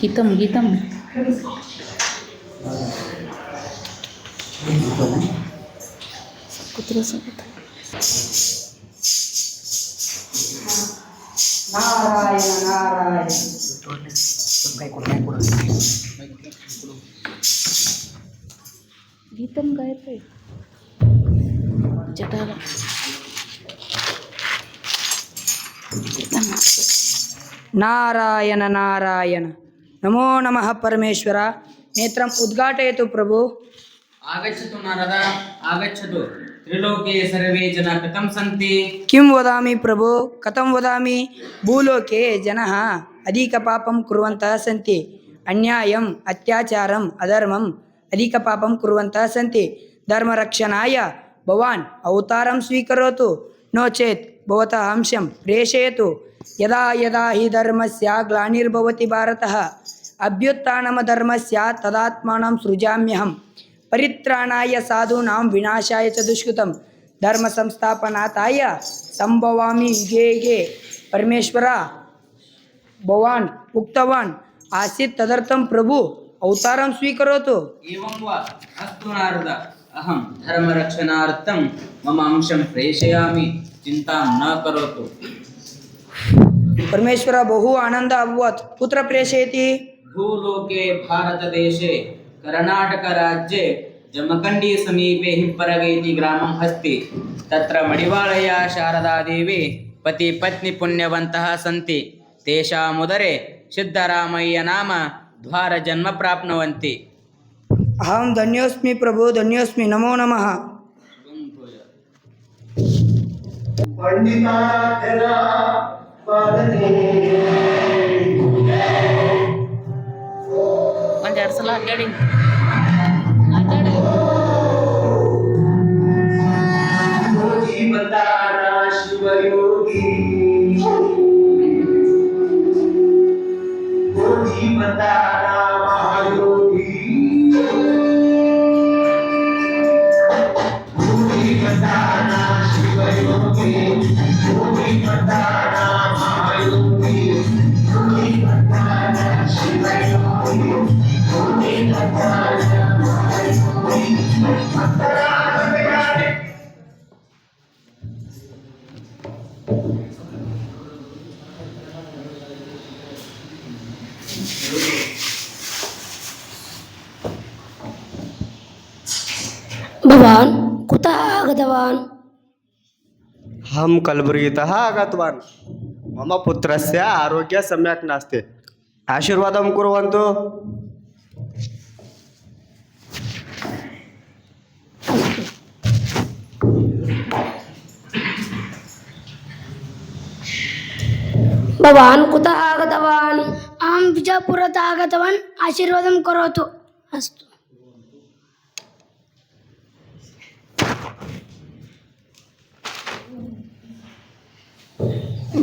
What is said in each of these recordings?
hitam hitam aku Hitam? Cetara. Ya? Narayana. Narayana. నమో నమ పరమేశ్వర. నేత్రం ఉద్ఘాటయతు ప్రభు. ఆగచ్చతు Narada ఆగచ్చతు త్రిలోకే survey జన కథం సంతి. కిం వదామి ప్రభు? కథం వదామి? భూలోకే జన. అధిక పాపం కుర్వంతః సంతి. అన్యాయం అత్యాచారం అధర్మం అధిక పాపం కుర్వంతః సంతి. ధర్మరక్షణాయ భవాన్ అవతారం స్వీకరోతు. నో చేత్ భవత అంశం ప్రేషయతు. यदा यदा हि धर्मस्य ग्लानिर्भवति भारतः, अभ्युत्थानमधर्मस्य तदात्मानं सृजाम्यहं परित्राणाय साधूनां विनाशाय च दुष्कृतं धर्मसंस्थापनार्थाय सम्भवामि युगे युगे परमेश्वर भवान्, उक्तवान्, आसीत् तदर्थं प्रभु, अवतारं स्वीकरोतु। एवं वा? अस्तु नारद, अहं धर्मरक्षणार्थं मम अंशं प्रेषयामि, चिन्तां न करोतु। परमेश्वर बहु आनन्दः अभवत्। कुत्र प्रेषयति। भूलोके भारतदेशे कर्णाटकराज्ये जमखण्डी समीपे हिप्परगे इति ग्रामम् अस्ति। तत्र मडिवाळया शारदादेवी पतिपत्नी पुण्यवन्तः सन्ति। तेषामुदरे सिद्धरामय्य नाम द्वारजन्म प्राप्नुवन्ति। अहं धन्योऽस्मि प्रभु धन्योऽस्मि नमो। கொஞ்சம் அரசெல்லாம் அட்டாடிங்க शिवयोगी बताना भवान् कुतः आगतवान् अहं कल्बुर्गितः आगतवान् मम पुत्रस्य आरोग्यं सम्यक् नास्ति। आशीर्वादं कुर्वन्तु। भवान् कुतः आगतवान्? अहं विजापुरतः आगतवान् आशीर्वादं करोतु। अस्तु।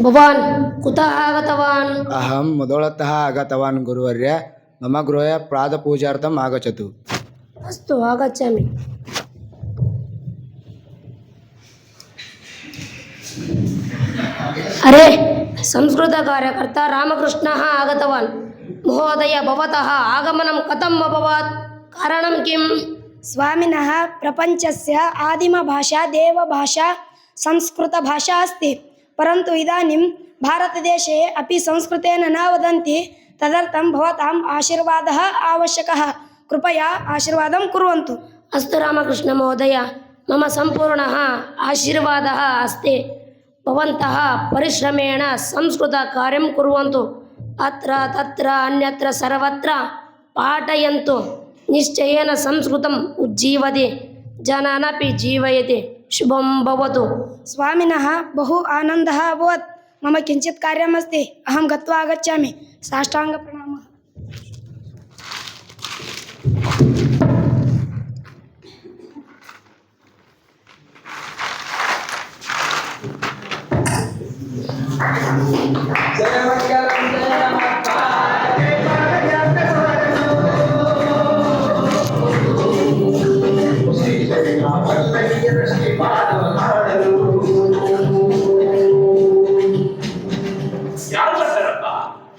भवान् कुतः आगतवान्? अहं मुदोळतः आगतवान् गुरुवर्य। मम गृहे प्रातपूजार्थम् आगच्छतु। अस्तु आगच्छामि। अरे! संस्कृतकार्यकर्ता रामकृष्णः आगतवान्। महोदय भवतः आगमनं कथम् अभवत्? कारणं किम्? स्वामिनः प्रपञ्चस्य आदिमभाषा देवभाषा संस्कृतभाषा अस्ति। परन्तु इदानीं भारतदेशे अपि संस्कृतेन न वदन्ति। तदर्थं भवताम् आशीर्वादः आवश्यकः। कृपया आशीर्वादं कुर्वन्तु। अस्तु रामकृष्णमहोदय मम सम्पूर्णः आशीर्वादः अस्ति। भवन्तः परिश्रमेण संस्कृतकार्यं कुर्वन्तु। अत्र तत्र अन्यत्र सर्वत्र पाठयन्तु। निश्चयेन संस्कृतम् उज्जीवति। जनानपि जीवयति। शुभं भवतु। स्वामिनः, बहु आनन्दः अभवत्। मम किञ्चित् कार्यमस्ति। अहं गत्वा आगच्छामि। साष्टाङ्गप्रणामः।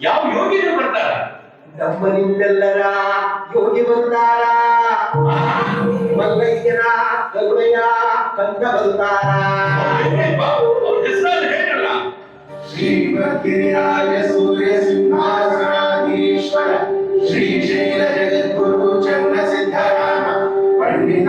ಯಾವ ಯೋಗಿಗಳು ಬರ್ತಾರ? ನಮ್ಮನಿಂದೆಲ್ಲರ ಯೋಗಿ ಬಂದಾರ. ಮಲ್ಲಯ್ಯನ ಕರುಣೆಯ ಕಂದ ಬಂದಾರ. ಶ್ರೀಮದ್ಗಿರಿರಾಜ ಸೂರ್ಯ ಸಿಂಹಾಸನಾಧೀಶ್ವರ ಶ್ರೀಶೈಲ ಜಗದ್ಗುರು ಚಂದ್ರ ಸಿದ್ಧರಾಮ ಪಂಡಿತ